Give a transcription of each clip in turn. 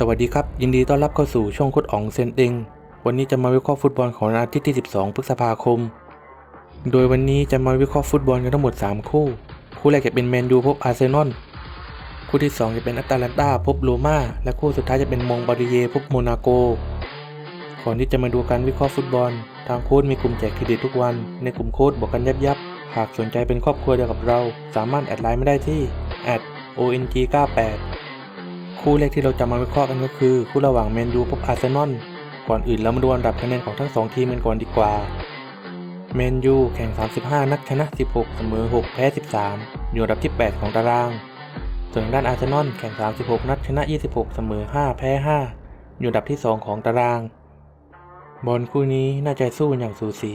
สวัสดีครับ ยินดีต้อนรับเข้าสู่ช่องโคดอ๋องเซนติงวันนี้จะมาวิเคราะห์ฟุตบอลของนอาทิตย์ที่ 12 พฤษภาคม โดยวันนี้จะมาวิเคราะห์ฟุตบอลกันทั้งหมด 3 คู่ คู่แรกจะเป็นแมนยูพบอาร์เซนอลคู่ที่ 2 จะเป็นแอตแลนตาพบโรม่าและคู่สุดท้ายจะเป็นมงบาริเยพบโมนาโก ก่อนที่จะมาดูการวิเคราะห์ฟุตบอล ทางโค้ดมีกลุ่มแจกเครดิตทุกวัน ในกลุ่มโค้ดบอกกันยับยับหากสนใจเป็นครอบครัวเดียวกับเรา สามารถแอดไลน์ไม่ได้ที่ @ong98 คู่แรกที่เราจะมาวิเคราะห์กันก็คือ คู่ระหว่างแมนยูพบอาร์เซนอลก่อนอื่นเรามาดูอันดับคะแนนของทั้งสองทีมกันก่อนดีกว่าแมนยูแข่ง 35 นัดชนะ 16 เสมอ 6 แพ้ 13 อยู่อันดับที่ 8 ของตาราง ส่วนด้านอาร์เซนอลแข่ง 36 นัดชนะ 26 เสมอ 5 แพ้ 5 อยู่อันดับที่ 2 ของตาราง บอลคู่นี้น่าจะสู้อย่างสูสี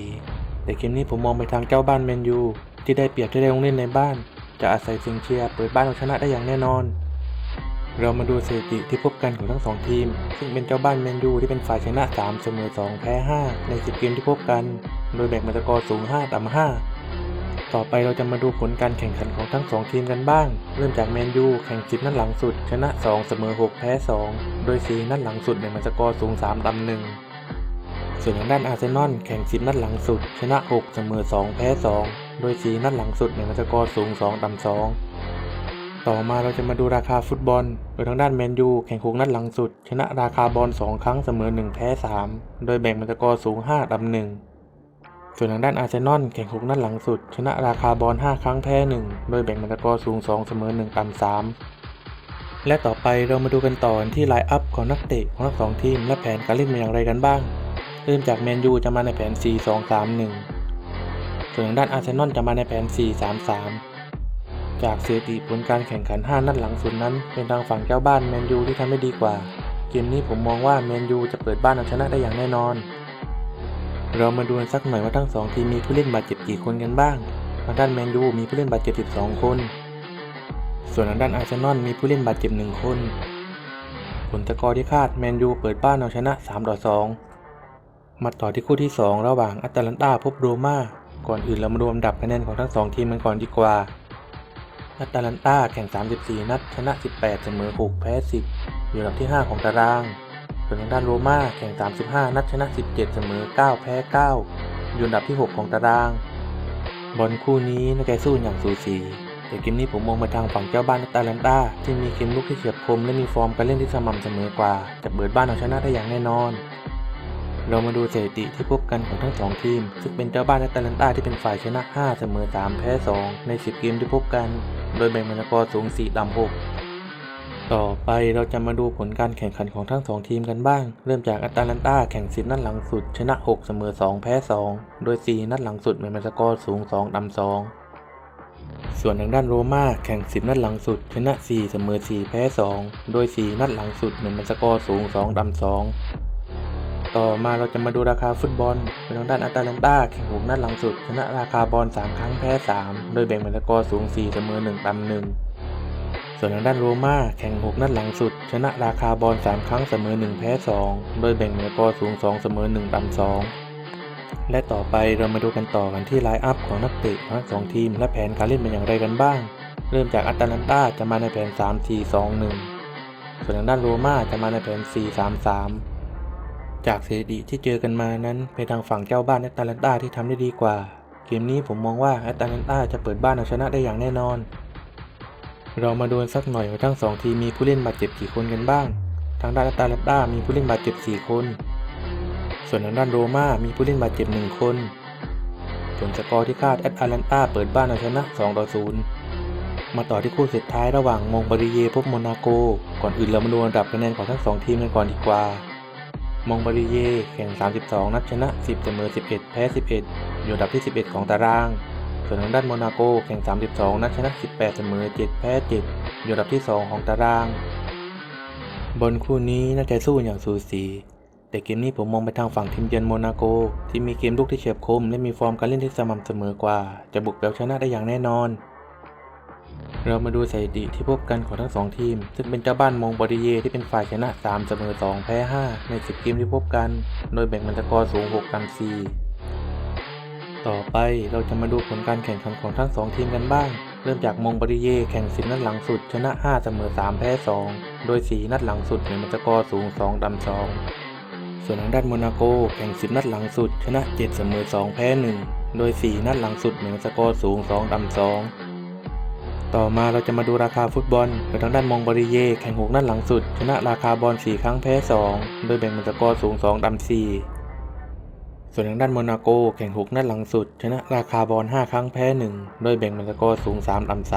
แต่เกมนี้ผมมองไปทางเจ้าบ้านแมนยูที่ได้เปรียบที่ได้ลงเล่นในบ้าน จะอาศัยเสียงเชียร์เปิดบ้านเอาชนะได้อย่างแน่นอน เรามาดูสถิติที่พบกันของทั้งสองทีม ซึ่งเป็นเจ้าบ้านแมนยูที่เป็นฝ่ายชนะ 3 เสมอ 2 แพ้ 5 ใน 10 เกมที่พบกัน โดยแบ่งมาตรกอสูง 5 ต่ำ 5 ต่อไปเราจะมาดูผลการแข่งขันของทั้ง 2 ทีมกันบ้าง เริ่มจากแมนยูแข่ง 10 นัดหลังสุด ชนะ 2 เสมอ 6 แพ้ 2 โดย 4 นัดหลังสุดแบ่งมาตรกอสูง 3 ต่ำ 1 ส่วนทางด้านอาร์เซนอลแข่ง 10 นัดหลังสุด ชนะ 6 เสมอ 2 แพ้ 2 โดย 4 นัดหลังสุดแบ่งมาตรกอสูง 2 ต่ำ 2 ต่อมาเราจะมาดูราคาฟุตบอล โดยทางด้านแมนยูแข่ง6นัดหลังสุด ชนะราคาบอล 2 ครั้งเสมอ 1 แพ้ 3 โดยแบ่งเป็นตะกอร์สูง5ต่ำ1ส่วนทางด้านอาร์เซนอลแข่ง6นัดหลังสุด ชนะราคาบอล 5 ครั้งแพ้ 1 โดยแบ่งเป็นตะกอร์สูง 2 เสมอ 1 ต่ำ 3 และต่อไปเรามาดูกันต่อที่ไลน์อัพของนักเตะของทั้งสองทีมและแผนการเล่นเป็นอย่างไรกันบ้าง เริ่มจากแมนยูจะมาในแผน 4 2 3 1 ส่วนทางด้านอาร์เซนอลจะมาในแผน 4 3 3 จากสถิติผลการแข่งขัน 5 นัดหลังสุดนั้น เป็นทางฝั่งเจ้าบ้านแมนยูที่ทำได้ดีกว่า เกมนี้ผมมองว่าแมนยูจะเปิดบ้านเอาชนะได้อย่างแน่นอน เรามาดูกันสักหน่อยว่าทั้ง2ทีมมีผู้เล่นบาดเจ็บกี่คนกันบ้างทางด้านแมนยูมีผู้เล่นบาดเจ็บ 12 คน ส่วนทางด้านอาร์เซนอลมีผู้เล่นบาดเจ็บ 1 คน ผลสกอร์ที่คาดแมนยูเปิดบ้านเอาชนะ 3 ต่อ 2 มาต่อที่คู่ที่ 2 ระหว่างอัตแลนตาพบโรมาก่อนอื่นเรามาดูอันดับคะแนนของทั้ง2ทีมกันก่อนดีกว่า อัตแลนตาแข่ง 34 นัด ชนะ 18 เสมอ 6 แพ้ 10 อยู่อันดับที่ 5 ของตาราง ส่วนทางด้านโรม่าแข่ง 35 นัด ชนะ 17 เสมอ 9 แพ้ 9 อยู่อันดับที่ 6 ของตาราง บอลคู่นี้น่าจะสู้อย่างสูสีแต่เกมนี้ผมมองไปทางฝั่งเจ้าบ้านอัตแลนตาที่มีเกมลุกที่เฉียบคมและมีฟอร์มการเล่นที่สม่ำเสมอกว่าจะเปิดบ้านเอาชนะได้อย่างแน่นอน เรามาดูสถิติที่พบกันของทั้งสองทีม ซึ่งเป็นเจ้าบ้านแอตแลนตาที่เป็นฝ่ายชนะ 5 เสมอ 3 แพ้ 2 ใน 10 เกมที่พบกัน โดยแบ่งเป็นสกอร์สูง4ต่ำ6ต่อไปเราจะมาดูผลการแข่งขันของทั้ง 2 ทีมกันบ้าง เริ่มจากแอตแลนตาแข่ง10นัดหลังสุด ชนะ 6 เสมอ 2 แพ้ 2 โดย 4 นัดหลังสุดแบ่งเป็นสกอร์สูง 2 ต่ำ2ส่วนทางด้านโรม่าแข่ง 10 นัดหลังสุด ชนะ 4 เสมอ 4 แพ้ 2 โดย 4 นัดหลังสุดแบ่งเป็นสกอร์สูง 2 ต่ำ2 ต่อมาเราจะมาดูราคาฟุตบอลเป็นทางด้านอัตแลนตาแข่ง6นัดหลังสุด ชนะราคาบอล3ครั้งแพ้ 3 โดยแบ่งเป็นสกอร์สูง 4 เสมอ 1ต่ำ1ส่วนทางด้านโรม่าแข่ง 6 นัดหลังสุด ชนะราคาบอล3ครั้งเสมอ 1 แพ้ 2 โดยแบ่งเป็นสกอร์สูง 2 เสมอ 1ต่ำ2และต่อไปเรามาดูกันต่อกันที่ไลน์อัพของนักเตะทั้งสองทีมและแผนการเล่นเป็นอย่างไรกันบ้าง เริ่มจากอัตแลนตาจะมาในแผน 3 4 2 1 ส่วนทางด้านโรม่าจะมาในแผน 4 3 3 จากสถิติที่เจอกันมานั้นเป็นทางฝั่งเจ้าบ้านแอตแลนตาที่ทำได้ดีกว่า เกมนี้ผมมองว่าแอตแลนตาจะเปิดบ้านเอาชนะได้อย่างแน่นอน เรามาดูนสักหน่อยว่าทั้งสองทีมมีผู้เล่นบาดเจ็บกี่คนกันบ้าง ทางด้านแอตแลนตามีผู้เล่นบาดเจ็บ 4 คน ส่วนทางด้านโรม่ามีผู้เล่นบาดเจ็บ 1 คน ผลสกอร์ที่คาดแอตแลนตาเปิดบ้านเอาชนะ2ต่อ0มาต่อที่คู่สุดท้ายระหว่างมงบริเยพบโมนาโก ก่อนอื่นเรามาดูอันดับคะแนนของทั้งสองทีมกันก่อนดีกว่า มองบาริเยแข่ง 32 นัดชนะ 10 เสมอ 11 แพ้ 11 อยู่อันดับที่ 11 ของตาราง ส่วนทางด้านโมนาโกแข่ง 32 นัดชนะ 18 เสมอ 7 แพ้ 7 อยู่อันดับที่ 2 ของตารางบอลคู่นี้น่าจะสู้อย่างสูสี แต่เกมนี้ผมมองไปทางฝั่งทีมเยือนโมนาโก ที่มีเกมลุกที่เฉียบคมและมีฟอร์มการเล่นที่สม่ำเสมอกว่า จะบุกแบบชนะได้อย่างแน่นอน เรามาดูสถิติที่พบกันของทั้งสองทีม ซึ่งเป็นเจ้าบ้านมงบอดีเยที่เป็นฝ่ายชนะ 3 เสมอ 2 แพ้ 5 ใน 10 เกมที่พบกัน โดยแบ่งเป็นสกอร์สูง 6 ต่ำ 4 ต่อไปเราจะมาดูผลการแข่งขันของทั้ง 2 ทีมกันบ้าง เริ่มจากมงบริเยแข่ง 10 นัดหลังสุด ชนะ 5 เสมอ 3 แพ้ 2 โดย 4 นัดหลังสุดเนี่ยมันสกอร์สูง2ดำ2 ส่วนทางด้านโมนาโกแข่ง 10 นัดหลังสุด ชนะ 7 เสมอ 2 แพ้ 1 โดย 4 นัดหลังสุดเนี่ยมันสกอร์สูง2ดำ2 ต่อมาเราจะมาดูราคาฟุตบอลโดยทางด้านมองบริเย แข่ง6นัดหลังสุด ชนะราคาบอล 4 ครั้งแพ้ 2 โดยแบ่งเป็นสกอร์สูง2ดำ4 ส่วนทางด้านโมนาโก แข่ง6นัดหลังสุด ชนะราคาบอล 5 ครั้งแพ้ 1 โดยแบ่งเป็นสกอร์สูง 3 ต่ำ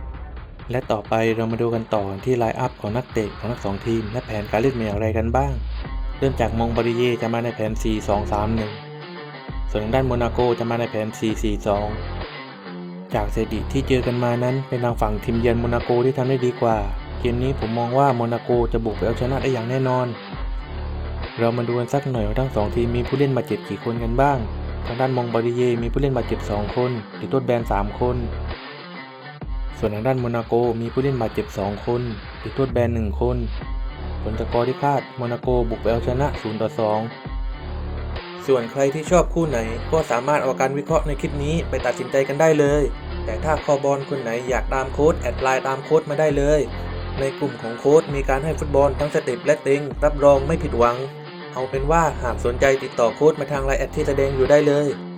3 และต่อไปเรามาดูกันต่อที่ไลน์อัพของนักเตะของทั้งสองทีม และแผนการเล่นเป็นอย่างไรกันบ้าง เริ่มจากมองบริเยจะมาในแผน 4 2 3 1 ส่วนทางด้านโมนาโกจะมาในแผน 4 4 2 จากสถิติที่เจอกันมานั้น เป็นทางฝั่งทีมเยือนโมนาโกที่ทำได้ดีกว่า เกมนี้ผมมองว่าโมนาโกจะบุกไปเอาชนะได้อย่างแน่นอน เรามาดูกันสักหน่อยว่าทั้งสองทีมมีผู้เล่นบาดเจ็บกี่คนกันบ้าง ทางด้านมองบาริเยมีผู้เล่นบาดเจ็บ 2 คนติดโทษแบน 3 คน ส่วนทางด้านโมนาโกมีผู้เล่นบาดเจ็บ 2 คนติดโทษแบน 1 คน ผลสกอร์ที่คาดโมนาโกบุกไปเอาชนะ0ต่อ2 ส่วนใครที่ชอบคู่ไหน ก็สามารถเอาการวิเคราะห์ในคลิปนี้ไปตัดสินใจกันได้เลย แต่ถ้าคอบอลคนไหนอยากตามโค้ดแอดไลน์ตามโค้ดมาได้เลย ในกลุ่มของโค้ดมีการให้ฟุตบอลทั้งสเต็ปและเต็งรับรองไม่ผิดหวัง เอาเป็นว่าหากสนใจติดต่อโค้ดมาทางไลน์แอดที่แสดงอยู่ได้เลย